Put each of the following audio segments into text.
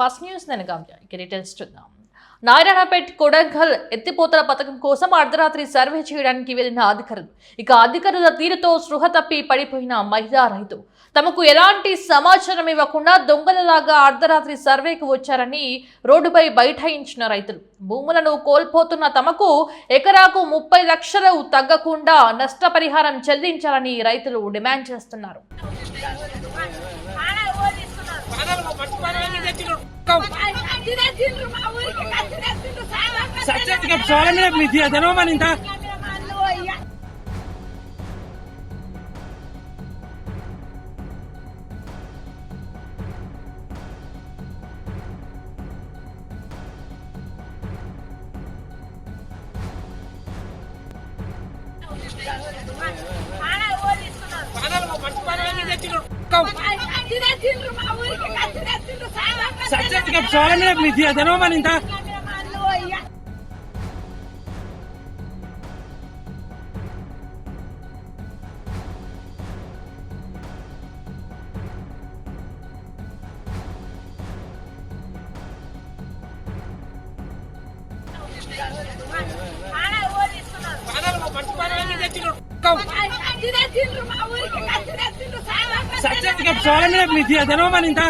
First news నేను గమ్య. ఇక డీటెయిల్స్ చూద్దాం. నారాయణపేట్ కొడంగల్ ఎత్తిపోతల పథకం కోసం అర్ధరాత్రి సర్వే చేయడానికి వెళ్ళిన అధికారులు. ఇక అధికారుల తీరుతో సృహ తప్పి పడిపోయిన మహిళా రైతు. తమకు ఎలాంటి సమాచారం ఇవ్వకుండా దొంగలలాగా అర్ధరాత్రి సర్వేకు వచ్చారని రోడ్డుపై బైఠాయించిన రైతులు. భూములను కోల్పోతున్న తమకు ఎకరాకు ముప్పై లక్షలు తగ్గకుండా నష్టపరిహారం చెల్లించాలని రైతులు డిమాండ్ చేస్తున్నారు. సత్యానికి సోళ మీద ప్లీజ్ అదనో మన ఇంత సత్యానికి సోళ మీద ప్లీజ్ ಸರ್ಟಿಫಿಕೇಟ್ ಸೋಳಮಿ ಇದೆಯಾ ಜನೋಮ ನಿಂತ ಸರ್ಟಿಫಿಕೇಟ್ ಸೋಳಮಿ ಇದೆಯಾ ಜನೋಮ ನಿಂತ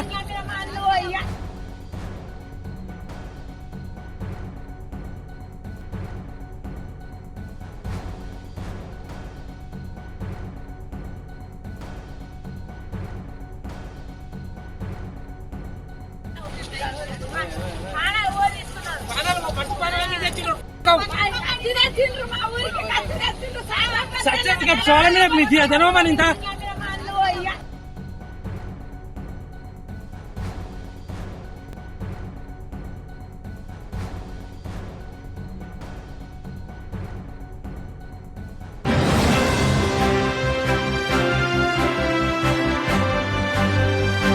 సత్యానికి సోళ మీద ప్లీజ్ అదనో మన ఇంత